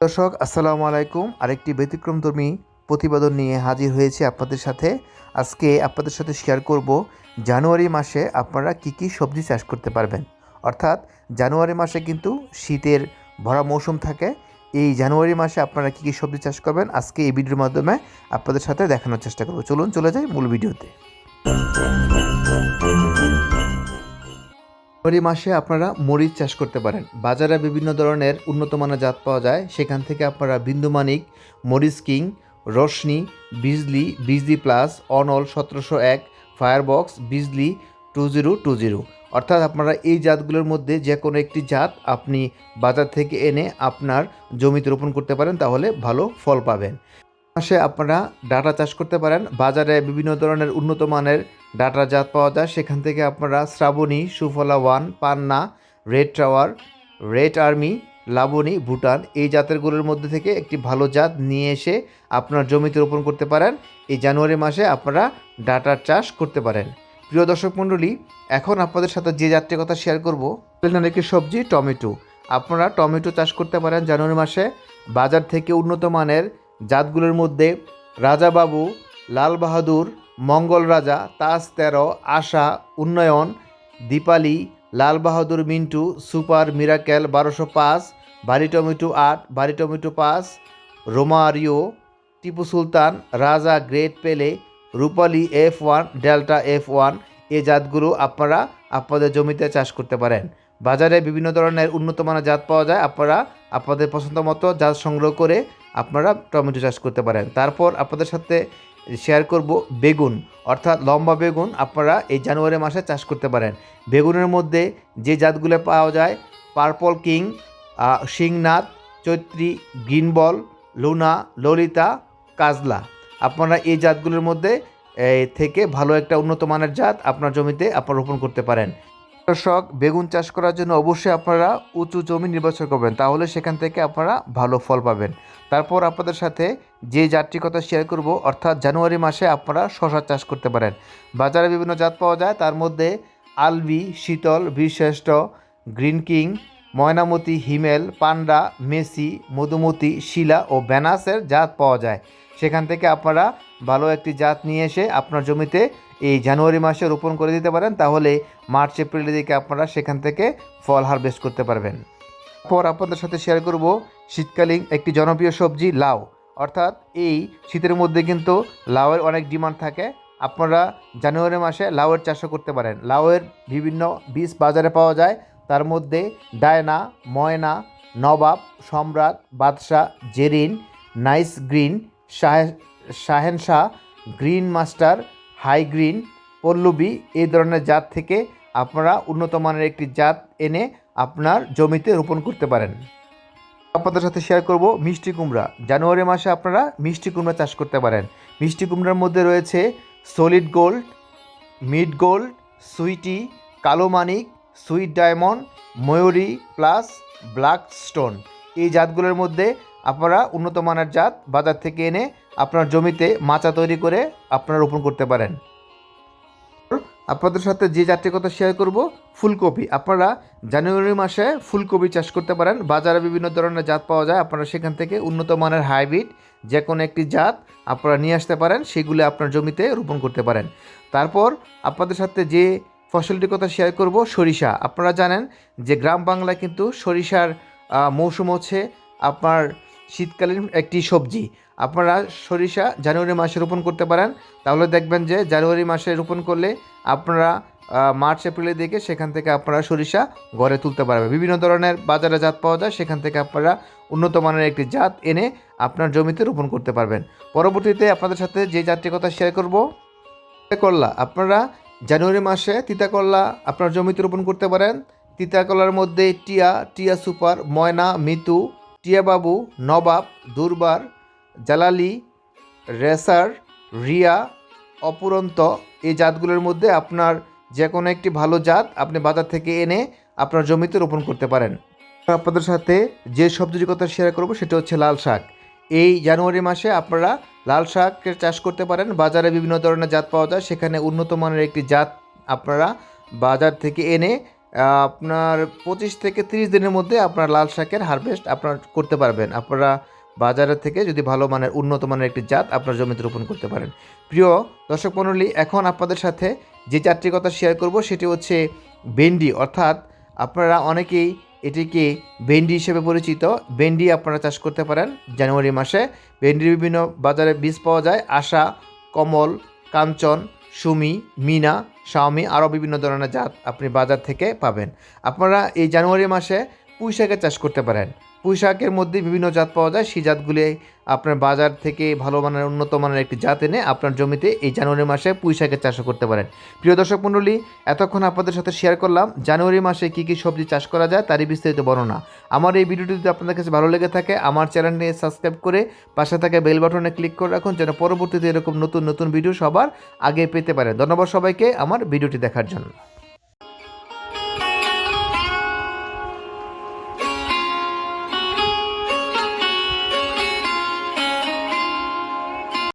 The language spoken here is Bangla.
দর্শক, আসসালামু আলাইকুম। আরেকটি ব্যতিক্রমধর্মী প্রতিবেদন নিয়ে হাজির হয়েছি আপনাদের সাথে। আজকে আপনাদের সাথে শেয়ার করব, জানুয়ারি মাসে আপনারা কি কি সবজি চাষ করতে পারবেন? অর্থাৎ, জানুয়ারি মাসে কিন্তু শীতের ভরা মৌসুম থাকে। এই জানুয়ারি মাসে আপনারা কি কি সবজি চাষ করবেন? আজকে এই ভিডিওর মাধ্যমে আপনাদের সাথে দেখানোর চেষ্টা করব। চলুন, চলে যাই মূল ভিডিওতে। জানুয়ারি মাসে আপনারা মরিচ চাষ করতে পারেন। বাজারে বিভিন্ন ধরনের উন্নত মানের জাত পাওয়া যায়। সেখান থেকে আপনারা বিন্দুমানিক মরিচ কিং রশনি বিজলি বিজলি প্লাস, অনল সতেরোশো এক, ফায়ারবক্স, বিজলি টু জিরো টু জিরো। অর্থাৎ আপনারা এই জাতগুলোর মধ্যে যে কোনো একটি জাত আপনি বাজার থেকে এনে আপনার জমিতে রোপণ করতে পারেন, তাহলে ভালো ফল পাবেন। মাসে আপনারা ডাটা চাষ করতে পারেন। বাজারে বিভিন্ন ধরনের উন্নত মানের ডাটা জাত পাওয়া যায়। সেখান থেকে আপনারা Srabani, Sufala one, Panna, red tower, red army, Laboni, Bhutan এই জাতেরগুলোর মধ্যে থেকে একটি ভালো জাত নিয়ে এসে আপনার জমিতে রোপণ করতে পারেন। এই জানুয়ারি মাসে আপনারা ডাটার চাষ করতে পারেন। প্রিয় দর্শক মণ্ডলী, এখন আপনাদের সাথে যে জাতটির কথা শেয়ার করব একটি সবজি, টমেটো। আপনারা টমেটো চাষ করতে পারেন জানুয়ারি মাসে। বাজার থেকে উন্নত মানের জাতগুলোর মধ্যে রাজাবাবু, লাল বাহাদুর মঙ্গল রাজা, তাজ তেরো, আশা, উন্নয়ন, দীপালি লাল বাহাদুর মিন্টু, সুপার মিরাকেল বারোশো পাঁচ বাড়ি টমেটো আট বাড়ি টমেটো পাঁচ Romario Tipu Sultan, Raja great Pele, Rupali F one, delta F one, এ জাতগুলো আপনারা আপনাদের জমিতে চাষ করতে পারেন। বাজারে বিভিন্ন ধরনের উন্নত মানের জাত পাওয়া যায়, আপনারা আপনাদের পছন্দ মতো জাত সংগ্রহ করে আপনারা টমেটো চাষ করতে পারেন। তারপর আপনাদের সাথে শেয়ার করব বেগুন, অর্থাৎ লম্বা বেগুন আপনারা এই জানুয়ারি মাসে চাষ করতে পারেন। বেগুনের মধ্যে যে জাতগুলো পাওয়া যায় purple king সিংনাথ Chaitri green ball Luna Lalita, Kajla. আপনারা এই জাতগুলোর মধ্যে থেকে ভালো একটা উন্নত মানের জাত আপনার জমিতে আপনারা রোপণ করতে পারেন। কৃষক বেগুন চাষ করার জন্য অবশ্যই আপনারা উঁচু জমি নির্বাচন করবেন। তাহলে সেখান থেকে আপনারা ভালো ফল পাবেন। তারপর আপনাদের সাথে যে জাতটির কথা শেয়ার করব, অর্থাৎ জানুয়ারি মাসে আপনারা শশা চাষ করতে পারেন। বাজারে বিভিন্ন জাত পাওয়া যায়, তার মধ্যে আলবি, শীতল, বীরশ্রেষ্ঠ, গ্রিন কিং, ময়নামতি, হিমেল, পান্ডা, মেসি, মধুমতি, শিলা ও ব্যানাসের জাত পাওয়া যায়। সেখান থেকে আপনারা ভালো একটি জাত নিয়ে এসে আপনার জমিতে এই জানুয়ারি মাসে রোপণ করে দিতে পারেন, তাহলে মার্চ, এপ্রিলের দিকে আপনারা সেখান থেকে ফল হারভেস্ট করতে পারবেন। পর আপনাদের সাথে শেয়ার করব শীতকালীন একটি জনপ্রিয় সবজি, লাউ। অর্থাৎ এই শীতের মধ্যে কিন্তু লাউয়ের অনেক ডিমান্ড থাকে। আপনারা জানুয়ারি মাসে লাউয়ের চাষও করতে পারেন। লাউয়ের বিভিন্ন বীজ বাজারে পাওয়া যায়। তার মধ্যে ডায়না, ময়না, নবাব, সম্রাট, বাদশাহ, Zerin, nice green, Shah, Shahenshah, green master high green, Pallabi এই ধরনের জাত থেকে আপনারা উন্নত মানের একটি জাত এনে আপনার জমিতে রোপণ করতে পারেন। আপনাদের সাথে শেয়ার করব মিষ্টি কুমড়া। জানুয়ারি মাসে আপনারা মিষ্টি কুমড়া চাষ করতে পারেন। মিষ্টি কুমড়ার মধ্যে রয়েছে solid gold mid gold sweety কালো মানিক sweet diamond Mayuri plus black stone এই জাতগুলোর মধ্যে আপনারা উন্নত মানের জাত বাজার থেকে এনে আপনার জমিতে মাচা তৈরি করে আপনারা রোপণ করতে পারেন। আপনাদের সাথে যে জাতটির কথা শেয়ার করব, ফুলকপি। আপনারা জানুয়ারি মাসে ফুলকপি চাষ করতে পারেন। বাজারে বিভিন্ন ধরনের জাত পাওয়া যায়। আপনারা সেখান থেকে উন্নত মানের হাইব্রিড যে কোনো একটি জাত আপনারা নিয়ে আসতে পারেন। সেগুলো আপনার জমিতে রোপণ করতে পারেন। তারপর আপনাদের সাথে যে ফসলটির কথা শেয়ার করব, সরিষা। আপনারা জানেন যে গ্রাম বাংলায় কিন্তু সরিষার মৌসুম হচ্ছে আপনার শীতকালীন একটি সবজি। আপনারা সরিষা জানুয়ারি মাসে রোপণ করতে পারেন। তাহলে দেখবেন যে জানুয়ারি মাসে রোপণ করলে আপনারা মার্চ, এপ্রিলের দিকে সেখান থেকে আপনারা সরিষা ঘরে তুলতে পারবেন বিভিন্ন ধরনের বাজারে জাত পাওয়া যায়, সেখান থেকে আপনারা উন্নত মানের একটি জাত এনে আপনার জমিতে রোপণ করতে পারবেন। পরবর্তীতে আপনাদের সাথে যে জাতটির কথা শেয়ার করব করলা আপনারা জানুয়ারি মাসে তিতা করলা আপনার জমিতে রোপণ করতে পারেন। তিতা কলার মধ্যে টিয়া টিয়া সুপার, ময়না, মিতু টিয়া বাবু নবাব, দুর্বার, জালালি, রেসার, রিয়া, অপুরন্ত, এই জাতগুলোর মধ্যে আপনার যে কোনো একটি ভালো জাত আপনি বাজার থেকে এনে আপনার জমিতে রোপণ করতে পারেন। আপনাদের সাথে যে সবজির কথা শেয়ার করব সেটা হচ্ছে লাল শাক। এই জানুয়ারি মাসে আপনারা লাল শাকের চাষ করতে পারেন। বাজারে বিভিন্ন ধরনের জাত পাওয়া যায়। সেখানে উন্নত মানের একটি জাত আপনারা বাজার থেকে এনে আপনার পঁচিশ থেকে তিরিশ দিনের মধ্যে আপনার লাল শাকের হারভেস্ট আপনার করতে পারবেন। আপনারা বাজারের থেকে যদি ভালো মানের, উন্নত মানের একটি জাত আপনার জমিতে রোপণ করতে পারেন। প্রিয় দর্শক মণ্ডলী, এখন আপনাদের সাথে যে চারটি কথা শেয়ার করব, সেটি হচ্ছে ভেন্ডি। অর্থাৎ আপনারা অনেকেই এটিকে ভেন্ডি হিসেবে পরিচিত। ভেন্ডি আপনারা চাষ করতে পারেন জানুয়ারি মাসে। ভেন্ডির বিভিন্ন বাজারে বীজ পাওয়া যায়। আশা, কমল, কাঞ্চন, সুমি, মিনা শাওমি আরও বিভিন্ন ধরনের জাত আপনি বাজার থেকে পাবেন। আপনারা এই জানুয়ারি মাসে পুঁই শাকের চাষ করতে পারেন। পুঁই শাকের মধ্যে বিভিন্ন জাত পাওয়া যায়। সেই জাতগুলি আপনার বাজার থেকে ভালো মানের, উন্নত মানের একটি জাত এনে আপনার জমিতে এই জানুয়ারি মাসে পুঁই শাকের চাষও করতে পারেন। প্রিয় দর্শক মণ্ডলী, এতক্ষণ আপনাদের সাথে শেয়ার করলাম, জানুয়ারি মাসে কী কী সবজি চাষ করা যায় তারই বিস্তারিত বর্ণনা। আমার এই ভিডিওটি যদি আপনাদের কাছে ভালো লেগে থাকে, আমার চ্যানেলটি সাবস্ক্রাইব করে পাশে থাকা বেল বাটনে ক্লিক করে রাখুন, যেন পরবর্তীতে এরকম নতুন নতুন ভিডিও সবার আগে পেতে পারেন। ধন্যবাদ সবাইকে আমার ভিডিওটি দেখার জন্য।